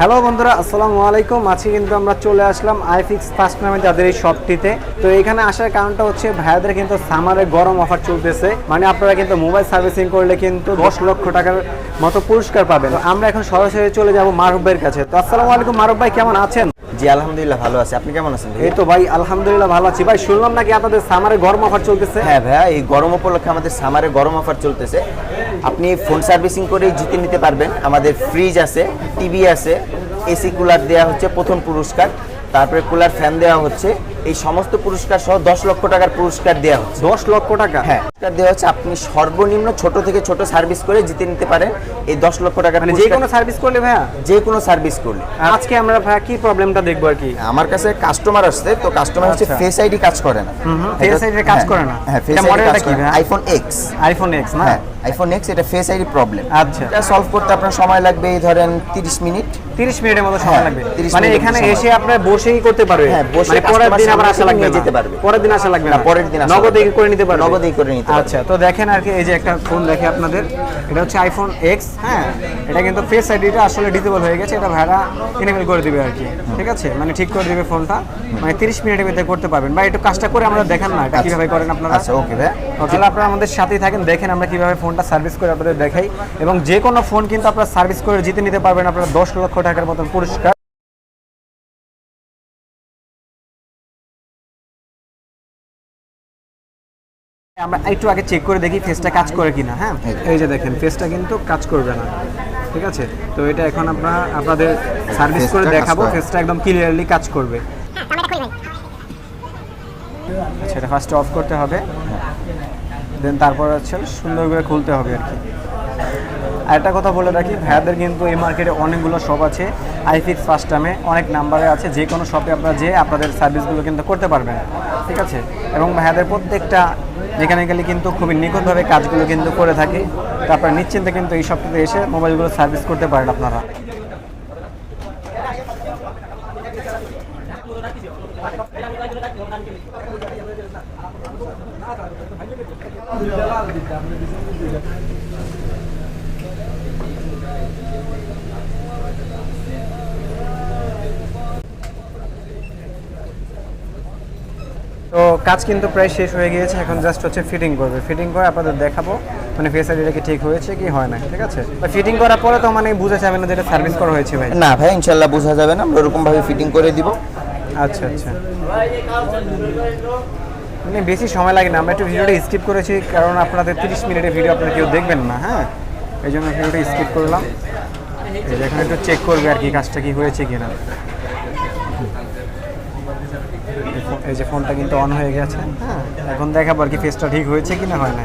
Hello বন্ধুরা, আসসালামু আলাইকুম। আজকে কিন্তু আমরা চলে আসলাম আইফিক্স ফার্স্ট নামে যাদের এই শপটিতে। তো এখানে আসার কারণটা হচ্ছে ভাইয়াদের কিন্তু সামারে গরম অফার চলতেছে। মানে আপনারা কিন্তু মোবাইল সার্ভিসিং করলে কিন্তু দশ লক্ষ টাকার মতো পুরস্কার পাবেন। আমরা এখন সরাসরি চলে যাব মারুফ ভাইয়ের কাছে। তো আসসালামু আলাইকুম মারুফ ভাই, কেমন আছেন? জি আলহামদুলিল্লাহ ভালো আছে। আপনি কেমন আছেন ভাই এই তো ভাই আলহামদুলিল্লাহ ভালো আছি। ভাই শুনলাম নাকি আপনাদের সামারে গরম অফার চলতেছে? হ্যাঁ ভাইয়া এই গরম উপলক্ষে আমাদের সামারে গরম অফার চলতেছে। আপনি ফোন সার্ভিসিং করে জিতে নিতে পারবেন। আমাদের ফ্রিজ আছে টিভি আছে এসি কুলার দেওয়া হচ্ছে প্রথম পুরস্কার। তারপরে কুলার ফ্যান দেওয়া হচ্ছে। এই সমস্ত পুরস্কার সহ দশ লক্ষ টাকার পুরস্কার দেওয়া হচ্ছে। দশ লক্ষ টাকা? হ্যাঁ। পুরস্কার দেওয়া হচ্ছে আপনি সর্বনিম্ন ছোট থেকে ছোট সার্ভিস করে জিতে নিতে পারেন। এই দশ লক্ষ টাকা মানে যে কোনো সার্ভিস করলে ভাইয়া? যে কোনো সার্ভিস করলে। আজকে আমরা ভাইয়া কি প্রবলেমটা দেখব আর কি? আমার কাছে কাস্টমার আসছে তো কাস্টমার হচ্ছে আচ্ছা। ফেস আইডি কাজ করে না। Face ID কাজ করে না? হ্যাঁ ফেস আইডি কাজ করে ভাইয়া? আইফোন এক্স আইফোন এক্স না? হ্যাঁ। আইফোন এক্স এটা ফেস আইডি প্রবলেম আচ্ছা। এটা সলভ করতে আপনার সময় লাগবে এই ধরেন 30 মিনিট। 30 মিনিটের মতো সময় হ্যাঁ, লাগবে। মানে এখানে এসে আপনার বসেই করতে পারবে। হ্যাঁ, বসে মানে পরের দিন আবার আসা লাগবে যেতে পারবে। পরের দিন আসা লাগবে না, পরের দিন আসা নগদেই। করে নিতে পারবে। নগদেই করে নিতে। আচ্ছা তো দেখেন আর কি এই যে একটা ফোন দেখে আপনাদের এটা হচ্ছে আইফোন এক্স হ্যাঁ? এটা কিন্তু ফেস আইডিটা আসলে ডিসেবল হয়ে গেছে এটা ভাড়া এনেবল করে দিবে আর কি। ঠিক আছে? মানে ঠিক করে দিবে ফোনটা মানে 30 মিনিটের ভিতরে করতে পারবেন। বা একটু কাজটা করে আমরা দেখান না এটা আচ্ছা। কীভাবে করেন আপনারা। আচ্ছা ওকে ভাই। তাহলে আপনারা আমাদের সাথেই থাকেন দেখেন আমরা কীভাবে ফোনটা সার্ভিস করে আপনাদের দেখাই। এবং যে কোনো ফোন কিন্তু আপনারা সার্ভিস করে জিতে নিতে পারবেন আপনারা দশ লক্ষ টাকার মতন পুরস্কার। আমরা একটু আগে চেক করে দেখি ফেসটা কাজ করে কিনা হ্যাঁ? এই যে দেখেন ফেসটা কিন্তু কাজ করবে না। ঠিক আছে? তো এটা এখন আমরা আপনাদের সার্ভিস করে দেখাবো। ফেসটা একদম ক্লিয়ারলি কাজ করবে। সেটা ফার্স্ট অফ করতে হবে। দেন তারপর হচ্ছে সুন্দর করে খুলতে হবে আর কি। আর একটা কথা বলে রাখি, ভাইয়াদের কিন্তু এই মার্কেটে অনেকগুলো শপ আছে। আইফিক্স ফার্স্ট টামে অনেক নাম্বারে আছে, যে কোনো শপে আপনারা যেয়ে আপনাদের সার্ভিসগুলো কিন্তু করতে পারবেন, ঠিক আছে? এবং ভাইয়াদের প্রত্যেকটা, যেখানে গেলে কিন্তু খুবই নিখুঁতভাবে কাজগুলো কিন্তু করে থাকে। তারপর নিশ্চিন্তে কিন্তু এই শপটিতে এসে মোবাইলগুলো সার্ভিস করতে পারেন আপনারা। তো কাজ কিন্তু প্রায় শেষ হয়ে গিয়েছে, এখন জাস্ট হচ্ছে ফিটিং করবে। ফিটিং করে আপনাদের দেখাবো মানে ফেস আইডিটা কি ঠিক হয়েছে কি হয় না ঠিক আছে? ফিটিং করার পরে তো মানে বুঝে যাবে না যেটা সার্ভিস করা হয়েছে ভাই। না ভাই, ইনশাল্লাহ বোঝা যাবে না, আমরা ওরকম ভাবে ফিটিং করে দিব। আচ্ছা আচ্ছা। মানে বেশি সময় লাগে না, আমরা একটু ভিডিওটা স্কিপ করেছি, কারণ আপনাদের তিরিশ মিনিটের ভিডিও আপনারা কেউ দেখবেন না হ্যাঁ? এই জন্য ভিডিওটা স্কিপ করলাম। এই এখন একটু চেক করবে আর কি কাজটা কি হয়েছে এই ফো- এই যে ফোনটা কিন্তু অন হয়ে গেছে হ্যাঁ? এখন দেখাবো আর কি ফেসটা ঠিক হয়েছে কিনা হয় না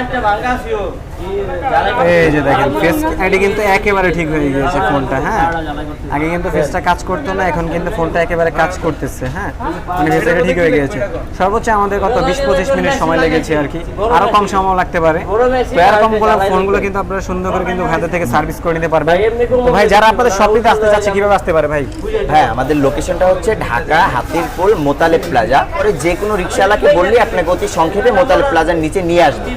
একটা ভাঙ্গা এই যে দেখেন ফেস কিন্তু একেবারে ঠিক হয়ে গিয়েছে ফোনটা হ্যাঁ? আগে কিন্তু ফেসটা কাজ করতো না, এখন কিন্তু ফোনটা একেবারে কাজ করতেছে হ্যাঁ? মানে ঠিক হয়ে গিয়েছে। সর্বোচ্চ আমাদের কত, বিশ পঁচিশ মিনিট সময় লেগেছে আর কি। আরও কম সময় লাগতে পারে। এরকমগুলো ফোনগুলো কিন্তু আপনারা সুন্দর করে কিন্তু ভাইদের থেকে সার্ভিস করে নিতে পারবেন। ভাই, যারা আপনাদের আসতে চাচ্ছে, কীভাবে আসতে পারে ভাই? হ্যাঁ আমাদের লোকেশনটা হচ্ছে ঢাকা হাতিরপুল মোতালেব প্লাজা। পরে যে কোনো রিক্সাওয়ালাকে বললে আপনাকে অতি সংক্ষেপে মোতালেব প্লাজার নিচে নিয়ে আসবে।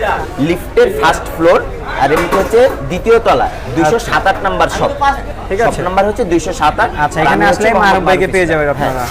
লিফটের ফার্স্ট ফ্লোর আর এমনি হচ্ছে দ্বিতীয় তলা দুইশো সাত আট নাম্বার শপ। ঠিক আছে। নাম্বার হচ্ছে দুইশো সাত আট। আচ্ছা এখানে আসলে মারুফ ভাইকে পেয়ে যাবেন আপনারা।